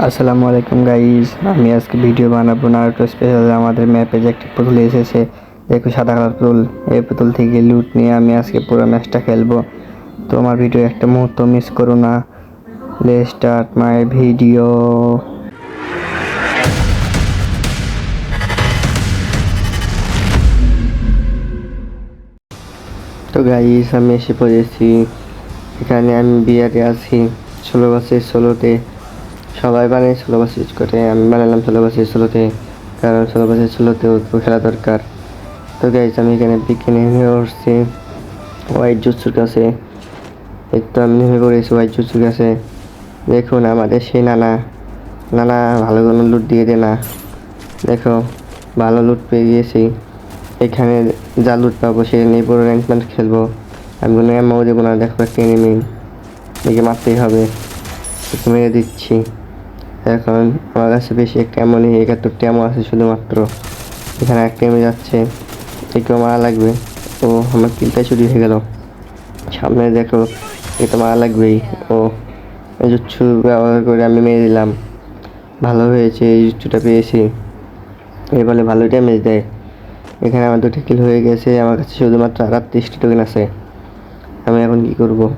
আসসালামু আলাইকুম গাইস, আমি আজকে ভিডিও বানাবো নারুটো স্পেশাল আমাদের ম্যাপে যে একটি পুতুল এসেছে, দেখো সাদা কালার পুতুল। এই পুতুল থেকে লুট নিয়ে আমি আজকে পুরো ম্যাচটা খেলব। তো আমার ভিডিও একটা মুহূর্ত মিস করো না। লে স্টার্ট মাই ভিডিও তো গাইস, আমি এসে পড়েছি। এখানে আমি বিয়ারে আছি, ষোলো বছর, ষোলোতে। সবাই বানায় বছর ইউজ করে আমি বানালাম বছর ষোলোতে, কারণ ষোলো বছর ষোলোতেও তো খেলা দরকার। তো গাইস আমি এখানে বিকেনে নেমে উঠছি হোয়াইট জুসুর কাছে। একটু আমি নেমে পড়েছি হোয়াইট জুসুর কাছে। দেখুন, আমাদের সেই নানা নানা ভালো কোনো লুট দিয়ে দে না। দেখো, ভালো লুট পেয়ে গিয়েছি। এখানে যা লুট পাবো, সে নিয়ে পুরো র্যাঙ্ক খেলব। আমি কোনো এমও দেবো না, দেখো একটা এনিমি একে মারতেই হবে। মেরে দিচ্ছি। এখন আমার কাছে বেশি একটা এমন নেই, একাত্তরটি এমন আছে শুধুমাত্র। এখানে একটা এমে যাচ্ছে, একেও মারা লাগবে। ও, আমার কিলটাই চুরি হয়ে গেল। সামনে দেখো এ তো মারা লাগবেই। ও জুচ্ছু ব্যবহার করে আমি মেরে দিলাম। ভালো হয়েছে, এই জুচ্ছুটা পেয়েছি। এই বলে ভালো ড্যামেজ দেয়। এখানে আমার দুটো কিল হয়ে গেছে, আমার কাছে শুধুমাত্র আটত্রিশটি টোকেন আছে। আমি এখন কি করব?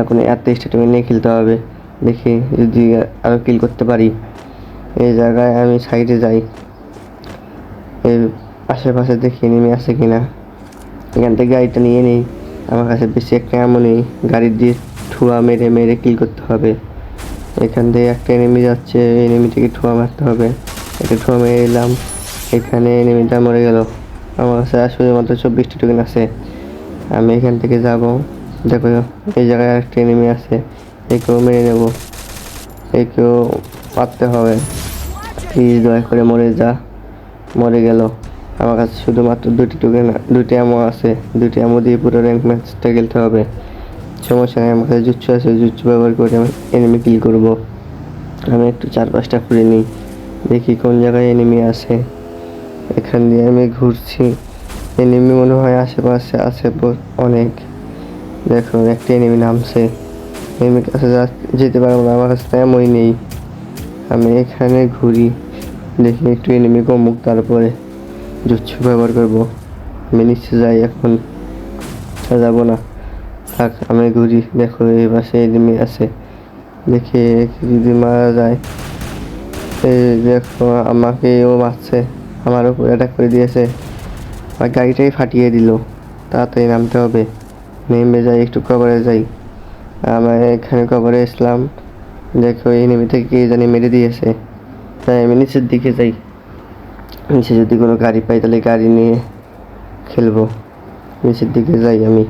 এখন আটত্রিশটি টোকেন নিয়ে খেলতে হবে। দেখি যদি আরও কিল করতে পারি। এই জায়গায় আমি সাইডে যাই। এর আশেপাশে দেখি নেমে আছে কিনা। এখান থেকে গাড়িটা নিয়ে নিই। আমার কাছে বেশি একটা এমন নেই। গাড়ি দিয়ে ঠুয়া মেরে মেরে কিল করতে হবে। এখান থেকে একটা এনেমি যাচ্ছে। এনিমিটাকে ঠুয়া মারতে হবে। একটা ঠুয়া মেরে দিলাম। এখানে এনেমিটা মরে গেল। আমার কাছে আসলে মাত্র চব্বিশটি টোকেন আছে। আমি এখান থেকে যাব। দেখো, এই জায়গায় একটা এনেমি আছে। একেও মেরে নেব। একেও পারতে হবে। প্লিজ দয়া করে মরে যা। মরে গেল। আমার কাছে শুধুমাত্র দুটি টোকেন দুটি আমো আছে। দুটি আমো দিয়ে পুরো র্যাঙ্ক ম্যাচটা খেলতে হবে। সমস্যা নেই, আমার কাছে জুচ্ছু আছে। জুচ্ছু ব্যবহার করে আমি এনিমি কিল করব। আমি একটু চার পাঁচটা করে নিই। দেখি কোন জায়গায় এনিমি আছে। এখান দিয়ে আমি ঘুরছি। এনিমি মনে হয় আশেপাশে আছে অনেক। দেখো, একটা এনিমি নামছে। এনিমির কাছে যেতে পারব না, আমার কাছে তেমনই নেই। আমি এখানে ঘুরি, দেখি একটু এনিমি কমুক, তারপরে জুচ্ছু ব্যবহার করব। আমি নিচে যাই এখন যাব না। থাক, আমি ঘুরি, দেখো এই পাশে এনিমি আছে। দেখি যদি মারা যায়। এই দেখো, আমাকে ও মারছে, আমার উপর অ্যাটাক করে দিয়েছে। আর গাড়িটাই ফাটিয়ে দিল, তাড়াতাড়ি নামতে হবে। নেমে যাই, একটু কভারে যাই। আমার এখানে কবরে আসলাম দেখো এই নেমে থেকে কে জানি মেরে দিয়েছে। তাই আমি নিচের দিকে যাই। নিচে যদি কোনো গাড়ি পাই তাহলে গাড়ি নিয়ে খেলব। নিচের দিকে যাই আমি।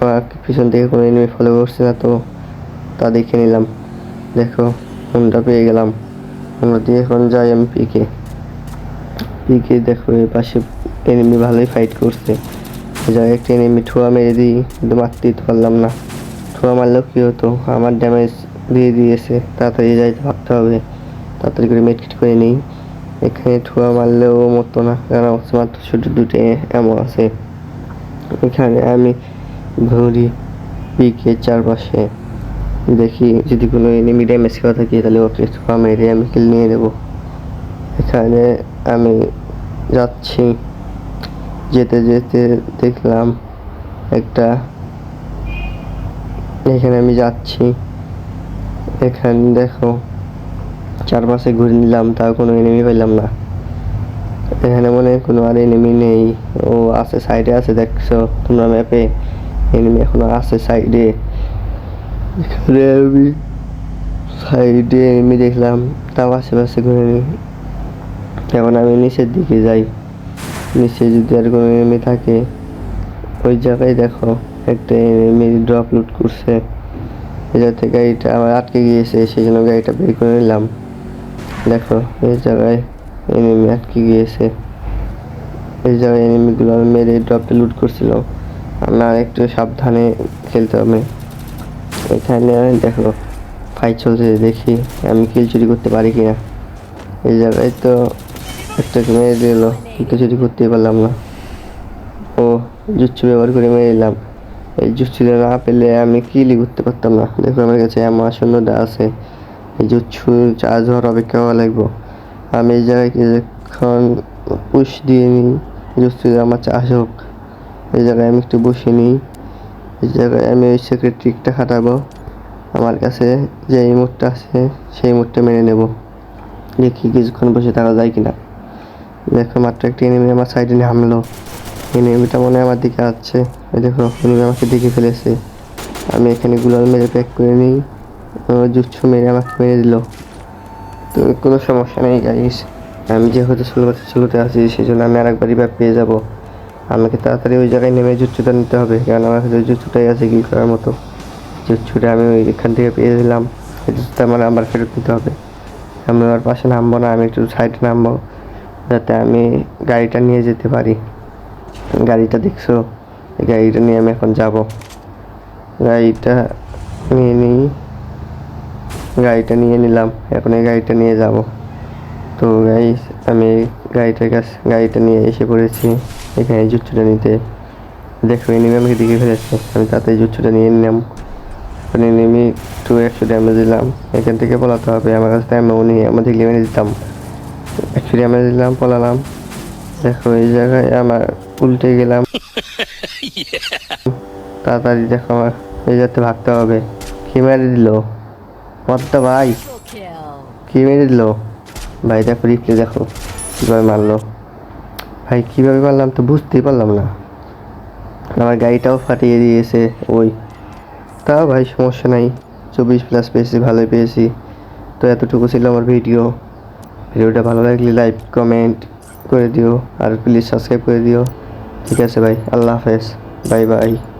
আমার পিছন থেকে কোনো এনিমি ফলো করছে না তো তা দেখে নিলাম। দেখো ফোনটা পেয়ে গেলাম। আমরা দিয়ে এখন যাই আমি পিকে পিকে দেখো, এই পাশে এনিমি ভালোই ফাইট করছে। যাই, একটা এনিমি ঠোয়া মেরে দিই, কিন্তু মারতেই তো পারলাম না। ঠোয়া মারলেও কী হতো? আমার ড্যামেজ দিয়ে দিয়েছে, তাড়াতাড়ি যাইতে ভাবতে হবে। তাড়াতাড়ি করে মেটকিট করে নিই। এখানে ঠোয়া মারলেও মতো না, কারণ আমার মাত্র ছোটো দুটো এমন আছে। এখানে আমি ঘুরি পিকে চারপাশে। দেখি যদি কোনো এনিমি ড্যামেজ করা থাকে, তাহলে ওকে ঠোয়া মেরে আমি কিল নিয়ে নেব। এখানে আমি যাচ্ছি। যেতে যেতে দেখলাম একটা এখানে আমি যাচ্ছি। এখানে দেখো, চারপাশে ঘুরে নিলাম, তাও কোনো এনিমি পেলাম না। এখানে মনে হয় কোনো আর এনিমি নেই। ও আছে সাইডে আছে, দেখছ তোমরা ম্যাপে এনিমি এখনও আছে সাইডে এখানে আমি সাইডে এনিমি দেখলাম, তাও আশেপাশে ঘুরে নিই। এখন আমি নিচের দিকে যাই। নিচে যদি আর কোনো এনিমি থাকে, ওই জায়গায় দেখো। একটা ড্রপ লুট করছে। থেকে গাড়িটা আমার আটকে গিয়েছে সেই জন্য গাড়িটা বের করে নিলাম। দেখো, এই জায়গায় এনিমি আটকে গিয়েছে। এই জায়গায় এনিমিগুলো আমি মেরে ড্রপটা লুট করছিল আমার একটু সাবধানে খেলতে হবে। এখানে দেখো ফাইট চলছে, দেখি আমি কিল চুরি করতে পারি কিনা। এই জায়গায় তো একটা মেরে দিল, কিন্তু চুরি করতেই পারলাম না। ও, জুচ্ছু ব্যবহার করে মেরে দিলাম। এই জুচ্ছুটা না, পেলে আমি কিলই করতে পারতাম না। দেখো আমার কাছে আমার শূন্যটা আছে, এই জুচ্ছু চার্জ হওয়ার অপেক্ষা হওয়া লাগবো। আমি এই জায়গায় কিছুক্ষণ পুশ দিয়ে নিই জুস জুচ্ছু আমার চার্জ হোক, এই জায়গায় আমি একটু বসে নিই, এই জায়গায় আমি ওই সেক্রেট ট্রিকটা খাটাবো। আমার কাছে যে এই মুডটা আছে সেই মুডটা মেনে নেব। দেখি কিছুক্ষণ বসে থাকা যায় কিনা। দেখো, মাত্র একটা এনিমি আমার সাইডে হামলো। এনিমিটা মনে হয় আমার দিকে আসছে এই দেখো এনিমি আমাকে দেখে ফেলেছে। আমি এখানে গুলাল মেরে প্যাক করে নিই জুচ্ছু মেরে আমাকে মেরে দিল। তো কোনো সমস্যা নেই গাইস আমি যেহেতু ষোলো বছর ষোলোতে আছি সেই জন্য আমি আরেকবারই ব্যাপ পেয়ে যাব। আমাকে তাড়াতাড়ি ওই জায়গায় নেমে জুচ্ছুটা নিতে হবে, কারণ আমার কাছে জুচ্ছুটাই আছে কি করার মতো। জুচ্ছুটা আমি ওই এখান থেকে পেয়ে দিলাম। জুচ্ছুটা আমার আবার ফেরত নিতে হবে। আমি ওর পাশে নামবো না, আমি একটু সাইডে নামবো, যাতে আমি গাড়িটা নিয়ে যেতে পারি। গাড়িটা দেখছ? গাড়িটা নিয়ে আমি এখন যাব। গাড়িটা নিয়ে নিই। গাড়িটা নিয়ে নিলাম। এখন এই গাড়িটা নিয়ে যাব। তো গাই আমি গাড়িটার কাছে, গাড়িটা নিয়ে এসে পড়েছি। এখানে জুচ্ছুটা নিতে। দেখো এনিমি আমাকে দিকে ফেলেছে। আমি তাতে জুচ্ছুটা নিয়ে নিলাম। ওখানে নেমে একটু একশো ড্যামেজ দিলাম। এখান থেকে পলাতে হবে। আমার কাছে ড্যামেও নেই। আমার দেখলে দিতাম। একশো ড্যামেজ দিলাম, পলালাম। দেখো এই জায়গায় আমার উল্টে গেলাম। তাড়াতাড়ি দেখো আমার এই যাতে ভাগতে হবে। কি মেরে দিল? মরতে ভাই? কি মেরে দিল? ভাই দেখো রিপ্লে দেখো কীভাবে মারলো। ভাই কীভাবে মারলাম তো বুঝতেই পারলাম না। আমার গাড়িটাও ফাটিয়ে দিয়েছে ওই। তাও ভাই সমস্যা নাই। চব্বিশ প্লাস পেয়েছি ভালোই পেয়েছি। তো এতটুকু ছিল আমার ভিডিও। ভিডিওটা ভালো লাগলে লাইক কমেন্ট করে দিও আর প্লিজ সাবস্ক্রাইব করে দিও। ঠিক আছে ভাই আল্লাহ হাফেজ। Bye bye.